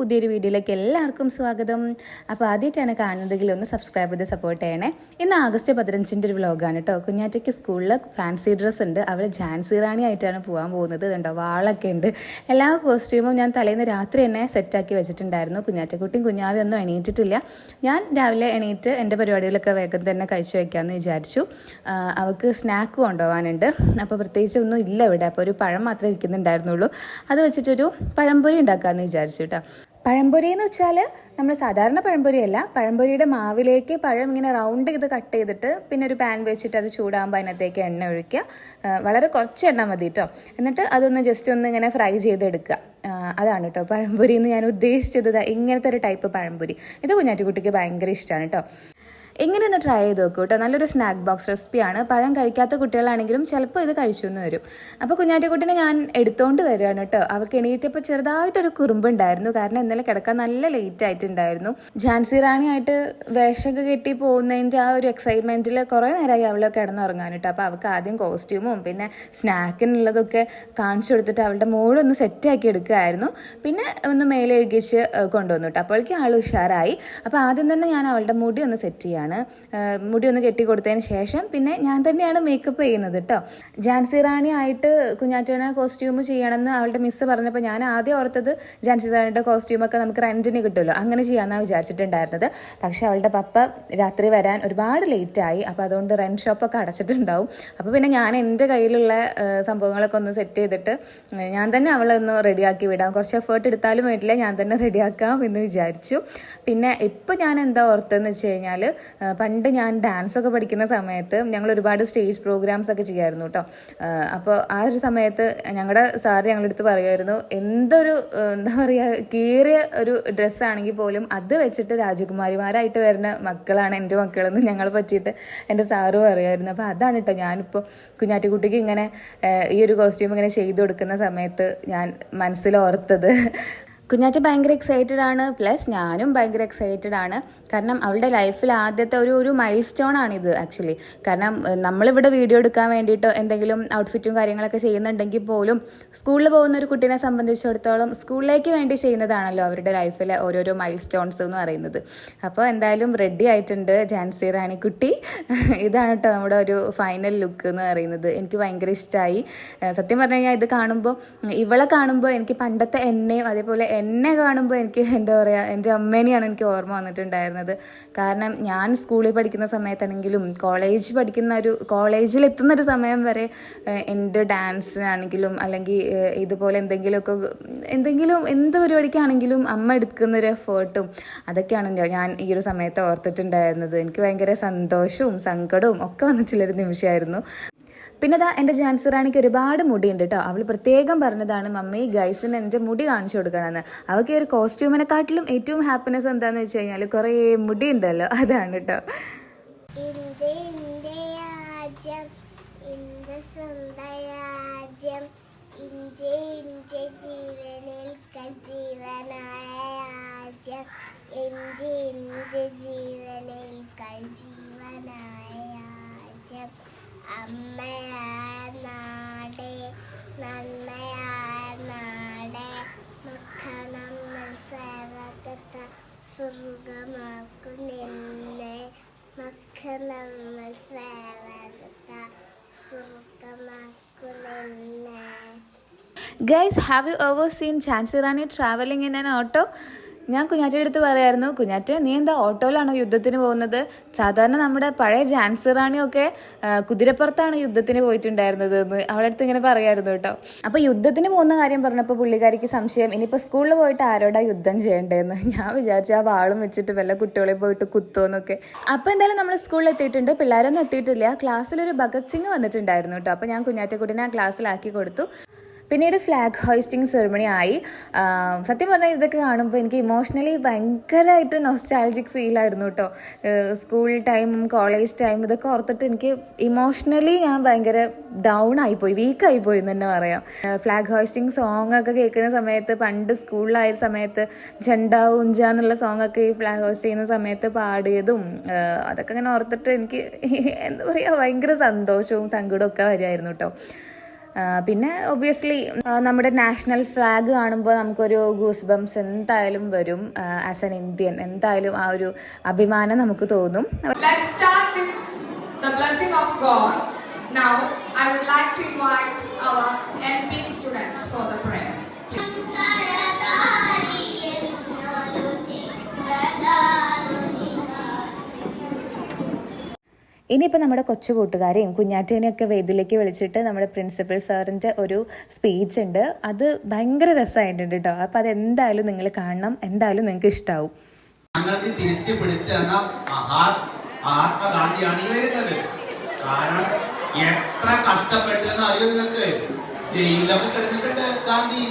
പുതിയൊരു വീഡിയോയിലേക്ക് എല്ലാവർക്കും സ്വാഗതം. അപ്പോൾ ആദ്യമായിട്ടാണ് കാണുന്നതെങ്കിൽ ഒന്ന് സബ്സ്ക്രൈബ് ചെയ്ത് സപ്പോർട്ട് ചെയ്യണേ. ഇന്ന് ആഗസ്റ്റ് പതിനഞ്ചിന്റെ ഒരു വ്ലോഗാണ് കേട്ടോ. കുഞ്ഞാറ്റയ്ക്ക് സ്കൂളിൽ ഫാൻസി ഡ്രസ്സ് ഉണ്ട്. അവൾ ജാൻസി റാണി ആയിട്ടാണ് പോകാൻ പോകുന്നത്. കണ്ടോ വാളൊക്കെ ഉണ്ട്. എല്ലാ കോസ്റ്റ്യൂമും ഞാൻ തലേന്ന് രാത്രി തന്നെ സെറ്റാക്കി വെച്ചിട്ടുണ്ടായിരുന്നു. കുഞ്ഞാറ്റക്കുട്ടിയും കുഞ്ഞാവി ഒന്നും എണീറ്റിട്ടില്ല. ഞാൻ രാവിലെ എണീറ്റ് എന്റെ പരിപാടികളൊക്കെ വേഗം തന്നെ കഴിച്ചു വയ്ക്കാമെന്ന് വിചാരിച്ചു. അവൾക്ക് സ്നാക്ക് കൊണ്ടുപോകാനുണ്ട് അപ്പോൾ പ്രത്യേകിച്ച് ഒന്നും ഇല്ല ഇവിടെ. അപ്പോൾ ഒരു പഴം മാത്രമേ ഇരിക്കുന്നുണ്ടായിരുന്നുള്ളൂ. അത് വെച്ചിട്ടൊരു പഴംപൊരി ഉണ്ടാക്കാമെന്ന് വിചാരിച്ചു കേട്ടോ. പഴംപൊരി എന്ന് വെച്ചാൽ നമ്മൾ സാധാരണ പഴംപൊരി അല്ല പഴംപൊരിയുടെ മാവിലേക്ക് പഴം ഇങ്ങനെ റൗണ്ട് ചെയ്ത് കട്ട് ചെയ്തിട്ട് പിന്നെ ഒരു പാൻ വെച്ചിട്ട് അത് ചൂടാകുമ്പോൾ അതിനകത്തേക്ക് എണ്ണ ഒഴിക്കുക. വളരെ കുറച്ച് എണ്ണ മതി കേട്ടോ എന്നിട്ട് അതൊന്ന് ജസ്റ്റ് ഒന്ന് ഇങ്ങനെ ഫ്രൈ ചെയ്തെടുക്കുക. അതാണ് കേട്ടോ പഴംപൊരി എന്ന് ഞാൻ ഉദ്ദേശിച്ചത്. ഇങ്ങനത്തെ ഒരു ടൈപ്പ് പഴംപൊരി. ഇത് കുഞ്ഞാറ്റുകുട്ടിക്ക് ഭയങ്കര ഇഷ്ടമാണ് കേട്ടോ ഇങ്ങനെ ഒന്ന് ട്രൈ ചെയ്ത് നോക്കൂ കേട്ടോ. നല്ലൊരു സ്നാക്ക് ബോക്സ് റെസിപ്പിയാണ് പഴം കഴിക്കാത്ത കുട്ടികളാണെങ്കിലും ചിലപ്പോൾ ഇത് കഴിച്ചു എന്ന് വരും അപ്പോൾ കുഞ്ഞാറ്റക്കുട്ടിനെ ഞാൻ എടുത്തുകൊണ്ട് വരികയാണ് കേട്ടോ. അവർക്ക് എണീറ്റപ്പോൾ ചെറുതായിട്ടൊരു കുറുമ്പുണ്ടായിരുന്നു. കാരണം ഇന്നലെ കിടക്കാൻ നല്ല ലേറ്റ് ആയിട്ടുണ്ടായിരുന്നു. ഝാൻസി റാണിയായിട്ട് വേഷമൊക്കെ കെട്ടി പോകുന്നതിന്റെ ആ ഒരു എക്സൈറ്റ്മെന്റിൽ കുറേ നേരമായി അവൾ കിടന്നുറങ്ങാൻ കേട്ടോ. അപ്പോൾ അവൾക്ക് ആദ്യം കോസ്റ്റ്യൂമും പിന്നെ സ്നാക്കിനുള്ളതൊക്കെ കാണിച്ചു കൊടുത്തിട്ട് അവളുടെ മോളൊന്ന് സെറ്റാക്കി എടുക്കുകയായിരുന്നു പിന്നെ ഒന്ന് മേലെ എഴുകിച്ച് കൊണ്ടുവന്നു കേട്ടോ. അപ്പോഴേക്കും ആൾ ഉഷാറായി. അപ്പോൾ ആദ്യം തന്നെ ഞാൻ അവളുടെ മുടി ഒന്ന് സെറ്റ് ചെയ്യാണ്. ഏഹ് മുടി ഒന്ന് കെട്ടി കൊടുത്തതിന് ശേഷം പിന്നെ ഞാൻ തന്നെയാണ് മേക്കപ്പ് ചെയ്യുന്നത് കേട്ടോ ജാൻസി റാണി ആയിട്ട് കുഞ്ഞാറ്റേനെ കോസ്റ്റ്യൂം ചെയ്യണമെന്ന് അവളുടെ മിസ്സ് പറഞ്ഞപ്പോൾ ഞാൻ ആദ്യം ഓർത്തത് ജാൻസി റാണിയുടെ കോസ്റ്റ്യൂമൊക്കെ നമുക്ക് റെന്റിന് കിട്ടുമല്ലോ. അങ്ങനെ ചെയ്യാമെന്നാണ് വിചാരിച്ചിട്ടുണ്ടായിരുന്നത്. പക്ഷേ അവളുടെ പപ്പ രാത്രി വരാൻ ഒരുപാട് ലേറ്റായി അപ്പോൾ അതുകൊണ്ട് റെന്റ് ഷോപ്പൊക്കെ അടച്ചിട്ടുണ്ടാവും. അപ്പോൾ പിന്നെ ഞാൻ എന്റെ കയ്യിലുള്ള സംഭവങ്ങളൊക്കെ ഒന്ന് സെറ്റ് ചെയ്തിട്ട് ഞാൻ തന്നെ അവളെ ഒന്ന് റെഡിയാക്കി വിടാം. കുറച്ച് എഫേർട്ട് എടുത്താലും വേണ്ടില്ല ഞാൻ തന്നെ റെഡിയാക്കാം എന്ന് വിചാരിച്ചു. പിന്നെ ഇപ്പം ഞാൻ എന്താ ഓർത്തെന്ന് വെച്ച് കഴിഞ്ഞാൽ പണ്ട് ഞാൻ ഡാൻസ് ഒക്കെ പഠിക്കുന്ന സമയത്ത് ഞങ്ങൾ ഒരുപാട് സ്റ്റേജ് പ്രോഗ്രാംസ് ഒക്കെ ചെയ്യായിരുന്നു കേട്ടോ അപ്പോൾ ആ ഒരു സമയത്ത് ഞങ്ങളുടെ സാർ ഞങ്ങളുടെ അടുത്ത് പറയുമായിരുന്നു എന്തൊരു എന്താ പറയുക കീറിയ ഒരു ഡ്രസ്സാണെങ്കിൽ പോലും അത് വെച്ചിട്ട് രാജകുമാരിമാരായിട്ട് വരുന്ന മക്കളാണ് എന്റെ മക്കളെന്ന് ഞങ്ങളെ പറ്റിയിട്ട് എന്റെ സാറ് പറയുമായിരുന്നു അപ്പോൾ അതാണ് കേട്ടോ ഞാനിപ്പോൾ കുഞ്ഞാറ്റിക്കുട്ടിക്ക് ഇങ്ങനെ ഈ ഒരു കോസ്റ്റ്യൂം ഇങ്ങനെ ചെയ്തു കൊടുക്കുന്ന സമയത്ത് ഞാൻ മനസ്സിൽ ഓർത്തത് കുഞ്ഞാറ്റ ഭയങ്കര എക്സൈറ്റഡ് ആണ്. പ്ലസ് ഞാനും ഭയങ്കര എക്സൈറ്റഡ് ആണ്. കാരണം അവളുടെ ലൈഫിൽ ആദ്യത്തെ ഒരു ഒരു മൈൽ സ്റ്റോൺ ആണിത് ആക്ച്വലി കാരണം നമ്മളിവിടെ വീഡിയോ എടുക്കാൻ വേണ്ടിയിട്ട് എന്തെങ്കിലും ഔട്ട്ഫിറ്റും കാര്യങ്ങളൊക്കെ ചെയ്യുന്നുണ്ടെങ്കിൽ പോലും സ്കൂളിൽ പോകുന്ന ഒരു കുട്ടീനെ സംബന്ധിച്ചിടത്തോളം സ്കൂളിലേക്ക് വേണ്ടി ചെയ്യുന്നതാണല്ലോ അവരുടെ ലൈഫിലെ ഓരോരോ മൈൽ സ്റ്റോൺസ് എന്ന് പറയുന്നത്. അപ്പോൾ എന്തായാലും റെഡി ആയിട്ടുണ്ട് ജാൻസി റാണിക്കുട്ടി. ഇതാണ് കേട്ടോ നമ്മുടെ ഒരു ഫൈനൽ ലുക്ക് എന്ന് പറയുന്നത്. എനിക്ക് ഭയങ്കര ഇഷ്ടമായി സത്യം പറഞ്ഞു കഴിഞ്ഞാൽ ഇത് കാണുമ്പോൾ ഇവളെ കാണുമ്പോൾ എനിക്ക് പണ്ടത്തെ എന്നെയും അതേപോലെ എന്നെ കാണുമ്പോൾ എനിക്ക് എന്താ പറയുക എന്റെ അമ്മേനെയാണ് എനിക്ക് ഓർമ്മ വന്നിട്ടുണ്ടായിരുന്നത്. കാരണം ഞാൻ സ്കൂളിൽ പഠിക്കുന്ന സമയത്താണെങ്കിലും കോളേജ് പഠിക്കുന്ന ഒരു കോളേജിൽ എത്തുന്ന ഒരു സമയം വരെ എന്റെ ഡാൻസിനാണെങ്കിലും അല്ലെങ്കിൽ ഇതുപോലെ എന്തെങ്കിലുമൊക്കെ എന്തെങ്കിലും എന്ത് പരിപാടിക്കാണെങ്കിലും അമ്മ എടുക്കുന്ന ഒരു എഫേർട്ടും അതൊക്കെയാണല്ലോ ഞാൻ ഈ ഒരു സമയത്ത് ഓർത്തിട്ടുണ്ടായിരുന്നത്. എനിക്ക് ഭയങ്കര സന്തോഷവും സങ്കടവും ഒക്കെ വന്നിട്ടുള്ളൊരു നിമിഷമായിരുന്നു. പിന്നെ അതാ എന്റെ ജാൻസി റാണിക്ക് ഒരുപാട് മുടിയുണ്ട് കേട്ടോ അവൾ പ്രത്യേകം പറഞ്ഞതാണ് മമ്മി ഗൈസിന് എന്റെ മുടി കാണിച്ചു കൊടുക്കണമെന്ന്. അവൾക്ക് ഈ ഒരു കോസ്റ്റ്യൂമിനെക്കാട്ടിലും ഏറ്റവും ഹാപ്പിനെസ് എന്താണെന്ന് വെച്ച് കഴിഞ്ഞാൽ കുറേ മുടി ഉണ്ടല്ലോ അതാണ് കേട്ടോ ജീവനായ ജീവനായ സ്വർഗമാക്കും നിന്നെ. സ്വർഗമാക്കും നിന്നെ. Guys have you ever seen Jhansi Rani travelling in an auto ഞാൻ കുഞ്ഞാറ്റയുടെ അടുത്ത് പറയായിരുന്നു കുഞ്ഞാറ്റ നീ എന്താ ഓട്ടോയിലാണോ യുദ്ധത്തിന് പോകുന്നത്? സാധാരണ നമ്മുടെ പഴയ ജാൻസി റാണിയൊക്കെ കുതിരപ്പുറത്താണ് യുദ്ധത്തിന് പോയിട്ടുണ്ടായിരുന്നത് എന്ന് അവളുടെ അടുത്ത് ഇങ്ങനെ പറയായിരുന്നു കേട്ടോ. അപ്പോൾ യുദ്ധത്തിന് പോകുന്ന കാര്യം പറഞ്ഞപ്പോൾ പുള്ളിക്കാരിക്ക് സംശയം ഇനിയിപ്പോൾ സ്കൂളിൽ പോയിട്ട് ആരോടാ യുദ്ധം ചെയ്യേണ്ടതെന്ന്? ഞാൻ വിചാരിച്ചു ആ വാളും വെച്ചിട്ട് വല്ല കുട്ടികളെ പോയിട്ട് കുത്തുമെന്നൊക്കെ അപ്പോൾ എന്തായാലും നമ്മൾ സ്കൂളിൽ എത്തിയിട്ടുണ്ട്. പിള്ളേരൊന്നും എത്തിയിട്ടില്ല. ക്ലാസ്സിലൊരു ഭഗത് സിംഗ് വന്നിട്ടുണ്ടായിരുന്നു കേട്ടോ. അപ്പോൾ ഞാൻ കുഞ്ഞാറ്റക്കുട്ടിനെ ആ ക്ലാസ്സിലാക്കി കൊടുത്തു. പിന്നീട് ഫ്ലാഗ് ഹോയിസ്റ്റിംഗ് സെറിമണി ആയി. സത്യം പറഞ്ഞാൽ ഇതൊക്കെ കാണുമ്പോൾ എനിക്ക് ഇമോഷണലി ഭയങ്കരമായിട്ട് നൊസ്റ്റാൾജിക് ഫീൽ ആയിരുന്നു കേട്ടോ സ്കൂൾ ടൈമും കോളേജ് ടൈം ഇതൊക്കെ ഓർത്തിട്ട് എനിക്ക് ഇമോഷണലി ഞാൻ ഭയങ്കര ഡൗൺ ആയിപ്പോയി വീക്ക് ആയിപ്പോയി എന്ന് തന്നെ പറയാം. ഫ്ലാഗ് ഹോയിസ്റ്റിംഗ് സോങ് ഒക്കെ കേൾക്കുന്ന സമയത്ത് പണ്ട് സ്കൂളിലായ സമയത്ത് ജണ്ട ഉഞ്ച എന്നുള്ള സോങ് ഒക്കെ ഈ ഫ്ലാഗ് ഹോസ്റ്റ് ചെയ്യുന്ന സമയത്ത് പാടിയതും അതൊക്കെ ഇങ്ങനെ ഓർത്തിട്ട് എനിക്ക് എന്താ പറയുക ഭയങ്കര സന്തോഷവും സങ്കടവും ഒക്കെ വരുമായിരുന്നു കേട്ടോ പിന്നെ ഒബിയസ്ലി നമ്മുടെ നാഷണൽ ഫ്ലാഗ് കാണുമ്പോൾ നമുക്കൊരു ഗൂസ് ബംസ് എന്തായാലും വരും ആസ് എൻ ഇന്ത്യൻ എന്തായാലും ആ ഒരു അഭിമാനം നമുക്ക് തോന്നും. Now, I would like to invite our NP students for the prayer. ഇനിയിപ്പോൾ നമ്മുടെ കൊച്ചു കൂട്ടുകാരെയും കുഞ്ഞാറ്റേനെയൊക്കെ വേദിയിലേക്ക് വിളിച്ചിട്ട് നമ്മുടെ പ്രിൻസിപ്പൽ സാറിന്റെ ഒരു സ്പീച്ച് ഉണ്ട്. അത് ഭയങ്കര രസമായിട്ടുണ്ട് കേട്ടോ അപ്പോൾ അതെന്തായാലും നിങ്ങൾ കാണണം. എന്തായാലും നിങ്ങൾക്ക് ഇഷ്ടാവും. തിരിച്ചു പിടിച്ച് തന്ന മഹാ മഹാത്മാഗാന്ധിയാണ് ഈ വരുന്നത്. കാരണം എത്ര കഷ്ടപ്പെട്ടെന്ന് അറിയോ നിങ്ങൾക്ക് ജയിലിലൊക്കെ കിടന്നിട്ടുണ്ട് ഗാന്ധി.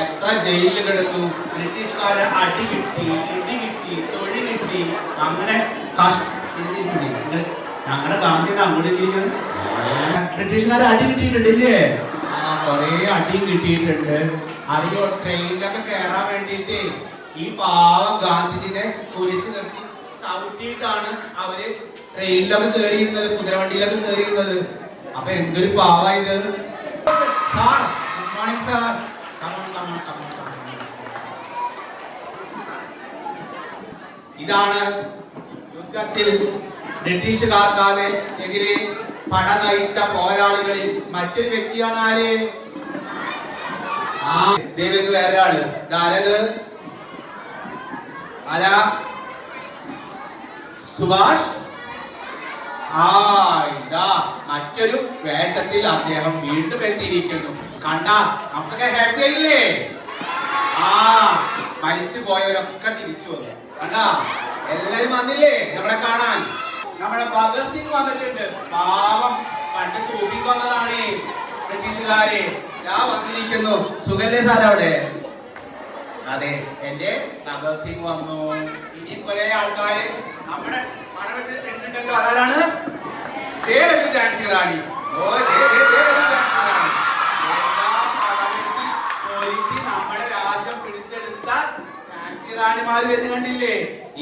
എത്ര ജയിലിൽ കിടന്നു. ബ്രിട്ടീഷുകാരെ അടി കിട്ടി ഇടി കിട്ടി തൊഴി കിട്ടി. അങ്ങനെ കഷ്ട ഞങ്ങളുടെ ഗാന്ധിനെ അങ്ങോട്ട് ഇരിക്കുന്നത് ബ്രിട്ടീഷുകാരെ അടി കിട്ടിയിട്ടുണ്ടല്ലേ? ആ കൊറേ അടി കിട്ടിയിട്ടുണ്ട്. അറിയോ ട്രെയിനിലൊക്കെ കയറാൻ വേണ്ടിയിട്ട് ഈ പാവം ഗാന്ധിജിനെ കുലിച്ചു നിർത്തി ചവിട്ടിയിട്ടാണ് അവർ ട്രെയിനിലൊക്കെ കയറിയിരുന്നത് കുതിരവണ്ടിയിലൊക്കെ കയറിയിരുന്നത് അപ്പൊ എന്തൊരു പാവ ഇത്. സാർ മോർണിംഗ് സാർ ഇതാണ് യുദ്ധത്തിൽ ബ്രിട്ടീഷുകാർക്കാതെ എതിരെ പട നയിച്ച പോരാളികളിൽ മറ്റൊരു വ്യക്തിയാണ് ആര്? ആ ദേവന് വേറെ ഇതാരത്? ആരാ? സുഭാഷ്? ആ ഇതാ. മറ്റൊരു വേഷത്തിൽ അദ്ദേഹം വീണ്ടും എത്തിയിരിക്കുന്നു. കണ്ട നമുക്കൊക്കെ ഹാപ്പി ആയില്ലേ? ആ മരിച്ചു പോയവരൊക്കെ തിരിച്ചു വന്നു. കണ്ട? എല്ലാരും വന്നില്ലേ? നമ്മളെ കാണാൻ? നമ്മളെ ഭഗത് സിംഗ് വന്നിട്ടുണ്ട്. പാവം പണ്ട് തൂപ്പിക്കൊന്നതാണ് ബ്രിട്ടീഷുകാരെ. ഞാൻ വന്നിരിക്കുന്നു. സുഖല്ലേ സാർ അവിടെ? അതെ എന്റെ ഭഗത് സിംഗ് വന്നു. ഇനി കുറെ ആൾക്കാര് നമ്മുടെ മണവെട്ടിൽ പെണ്ണുണ്ടല്ലോ അതാരാണ് ദേ ജാൻസി റാണി ഓ നമ്മുടെ രാജ്യം പിടിച്ചെടുത്ത ജാൻസി റാണിമാര് വരുന്ന കണ്ടില്ലേ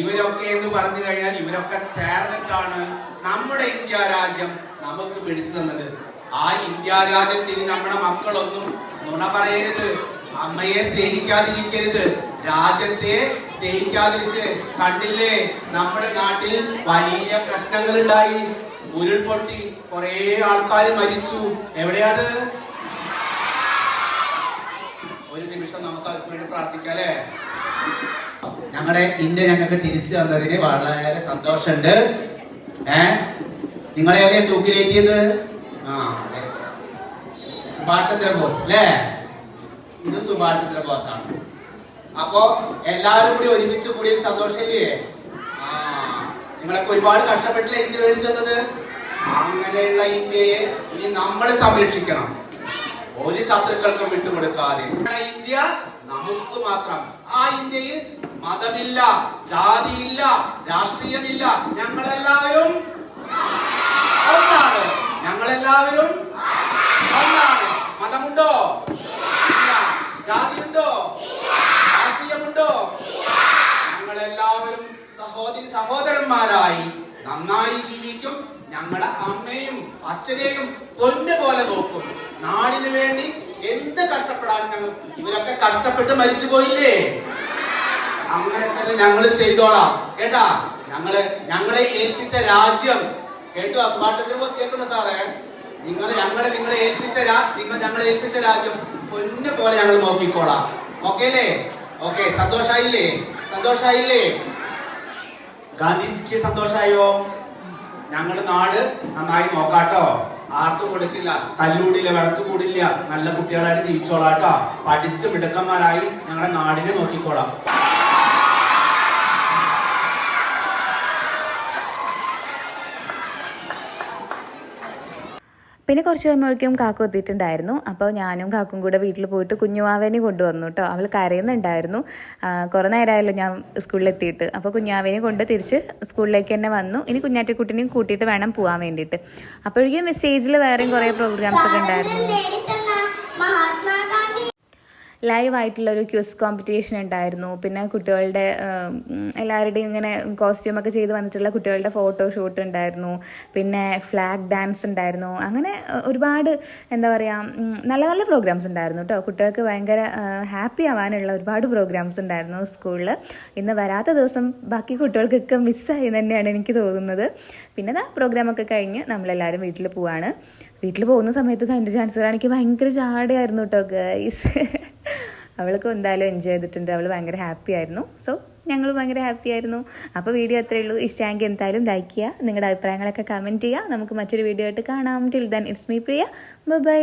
ഇവരൊക്കെ എന്ന് പറഞ്ഞു കഴിഞ്ഞാൽ ഇവരൊക്കെ ചേർന്നിട്ടാണ് നമ്മുടെ ഇന്ത്യ രാജ്യം നമുക്ക് പിടിച്ചു തന്നത്. ആ ഇന്ത്യ രാജ്യത്തിന് നമ്മുടെ മക്കളൊന്നും നുണ പറയരുത്. അമ്മയെ സ്നേഹിക്കാതിരിക്കരുത്. രാജ്യത്തെ സ്നേഹിക്കാതിരിക്ക് കണ്ടില്ലേ? നമ്മുടെ നാട്ടിൽ വലിയ പ്രശ്നങ്ങൾ ഉണ്ടായി ഉരുൾപൊട്ടി കുറെ ആൾക്കാർ മരിച്ചു. എവിടെയാത് ഒരു നിമിഷം നമുക്ക് അവർക്ക് വേണ്ടി പ്രാർത്ഥിക്കാം അല്ലേ? ഞങ്ങളുടെ ഇന്ത്യ ഞങ്ങൾക്ക് തിരിച്ചു വന്നതിന് വളരെ സന്തോഷമുണ്ട് ഏ? നിങ്ങളെയല്ലേ തൂക്കിലേറ്റിയത്? ആ അതെ. സുഭാഷ് ചന്ദ്രബോസ് അല്ലേ ഇത് സുഭാഷ് ചന്ദ്രബോസ് ആണ് അപ്പോ എല്ലാവരും കൂടി ഒരുമിച്ച് കൂടി സന്തോഷമില്ലേ? ആ നിങ്ങളൊക്കെ ഒരുപാട് കഷ്ടപ്പെട്ടില്ല ഇന്ത്യ മേടിച്ചു തന്നത് അങ്ങനെയുള്ള ഇന്ത്യയെ ഇനി നമ്മൾ സംരക്ഷിക്കണം. ഒരു ശത്രുക്കൾക്കും വിട്ടുകൊടുക്കാതെ. ഇന്ത്യ നമുക്ക് മാത്രം. ആ ഇന്ത്യയിൽ മതമില്ല ജാതിയില്ല രാഷ്ട്രീയമില്ല. ഞങ്ങളെല്ലാവരും ഒന്നാണ്. ഞങ്ങളെല്ലാവരും ഒന്നാണ്. മതമുണ്ടോ? ജാതിയുണ്ടോ? രാഷ്ട്രീയമുണ്ടോ? ഞങ്ങളെല്ലാവരും സഹോദരി സഹോദരന്മാരായി നന്നായി ജീവിക്കും. ഞങ്ങളുടെ അമ്മയും അച്ഛനെയും പൊന്നു പോലെ നോക്കും. നാടിനു വേണ്ടി എന്ത് കഷ്ടപ്പെടാനും ഞങ്ങൾ ഇവരൊക്കെ കഷ്ടപ്പെട്ട് മരിച്ചു പോയില്ലേ അങ്ങനെ തന്നെ ഞങ്ങൾ ചെയ്തോളാം. കേട്ടാ? ഞങ്ങൾ ഞങ്ങളെ ഏൽപ്പിച്ച രാജ്യം. കേട്ടു? സുഭാഷ് പോസ് കേൾക്കണോ സാറേ? നിങ്ങൾ ഞങ്ങളെ നിങ്ങളെ ഏൽപ്പിച്ച നിങ്ങൾ ഞങ്ങളെ ഏൽപ്പിച്ച രാജ്യം. പൊന്നു പോലെ ഞങ്ങൾ നോക്കിക്കോളാം. ഓക്കെ അല്ലേ? ഓക്കെ സന്തോഷായില്ലേ? സന്തോഷായില്ലേ? ഗാന്ധിജിക്ക് സന്തോഷായോ? ഞങ്ങളുടെ നാട് നന്നായി നോക്കാട്ടോ. ആർക്കും കൊടുക്കില്ല. തല്ലൂടില്ല വിളക്ക് കൂടില്ല. നല്ല കുട്ടികളായിട്ട് ജീവിച്ചോളാട്ടോ പഠിച്ച് മിടുക്കന്മാരായി ഞങ്ങളുടെ നാടിനെ നോക്കിക്കോളാം. പിന്നെ കുറച്ച് കഴിയുമ്പോഴേക്കും കാക്ക എത്തിയിട്ടുണ്ടായിരുന്നു. അപ്പോൾ ഞാനും കാക്കും കൂടെ വീട്ടിൽ പോയിട്ട് കുഞ്ഞുമാവേനെ കൊണ്ടുവന്നു കേട്ടോ. അവൾ കരയുന്നുണ്ടായിരുന്നു. കുറേ നേരമായല്ലോ ഞാൻ സ്കൂളിലെത്തിയിട്ട് അപ്പോൾ കുഞ്ഞാവേനെ കൊണ്ട് തിരിച്ച് സ്കൂളിലേക്ക് തന്നെ വന്നു. ഇനി കുഞ്ഞാറ്റക്കുട്ടിനെയും കൂട്ടിയിട്ട് വേണം പോകാൻ വേണ്ടിയിട്ട്. അപ്പോഴേക്കും സ്റ്റേജിൽ വേറെയും കുറേ പ്രോഗ്രാംസ് ഒക്കെ ഉണ്ടായിരുന്നു. ലൈവ് ആയിട്ടുള്ള ഒരു ക്യൂസ് കോമ്പറ്റീഷൻ ഉണ്ടായിരുന്നു. പിന്നെ കുട്ടികളുടെ എല്ലാവരുടെയും ഇങ്ങനെ കോസ്റ്റ്യൂമൊക്കെ ചെയ്ത് വന്നിട്ടുള്ള കുട്ടികളുടെ ഫോട്ടോ ഷൂട്ട് ഉണ്ടായിരുന്നു. പിന്നെ ഫ്ലാഗ് ഡാൻസ് ഉണ്ടായിരുന്നു. അങ്ങനെ ഒരുപാട് എന്താ പറയുക നല്ല നല്ല പ്രോഗ്രാംസ് ഉണ്ടായിരുന്നു കേട്ടോ കുട്ടികൾക്ക് ഭയങ്കര ഹാപ്പി ആവാനുള്ള ഒരുപാട് പ്രോഗ്രാംസ് ഉണ്ടായിരുന്നു സ്കൂളിൽ ഇന്ന് വരാത്ത ദിവസം ബാക്കി കുട്ടികൾക്കൊക്കെ മിസ്സായി തന്നെയാണ് എനിക്ക് തോന്നുന്നത്. പിന്നെ ആ പ്രോഗ്രാമൊക്കെ കഴിഞ്ഞ് നമ്മളെല്ലാവരും വീട്ടിൽ പോവാണ്. വീട്ടിൽ പോകുന്ന സമയത്ത് എന്റെ ചാൻസർ എനിക്ക് ഭയങ്കര ചാടിയായിരുന്നു കേട്ടോ ഗൈസ് അവൾക്ക് എന്തായാലും എൻജോയ് ചെയ്തിട്ടുണ്ട്. അവൾ ഭയങ്കര ഹാപ്പി ആയിരുന്നു. സോ ഞങ്ങൾ ഭയങ്കര ഹാപ്പി ആയിരുന്നു. അപ്പോൾ വീഡിയോ അത്രയേ ഉള്ളൂ. ഇഷ്ടമെങ്കിൽ എന്തായാലും ലൈക്ക് ചെയ്യുക. നിങ്ങളുടെ അഭിപ്രായങ്ങളൊക്കെ കമന്റ് ചെയ്യുക. നമുക്ക് മറ്റൊരു വീഡിയോ ആയിട്ട് കാണാം. Till then it's me Priya bye